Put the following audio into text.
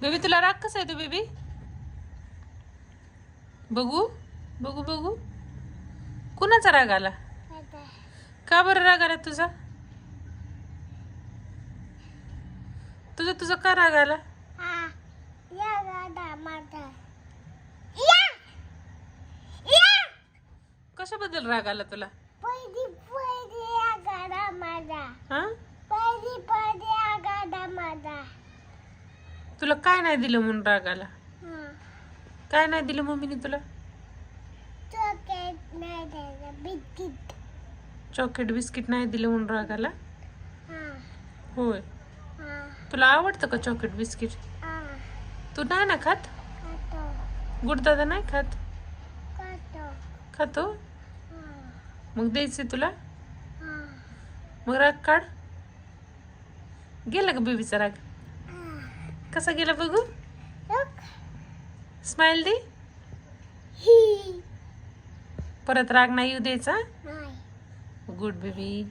Baby तुला राग कसा येतो बेबी? बघू बघू बघू. कुणाचा राग आला? का बरं राग आला तुझा? तुझा तुझा का राग आला? कशाबद्दल राग आला तुला? तुला काय नाही दिलं म्हणून रागाला? काय नाही दिलं मम्मीने तुला? चॉकलेट बिस्किट नाही दिलं म्हणून रागाला? होय. तुला आवडतं का चॉकलेट बिस्किट? तू नाही ना खात? गुडदादा नाही खात? खातो. मग द्यायचे तुला? मग राग काढ. गेला का बेबीचा राग? कसा गेला बघू? स्माइल दे. परत राग नाही येऊ द्यायचा? Good baby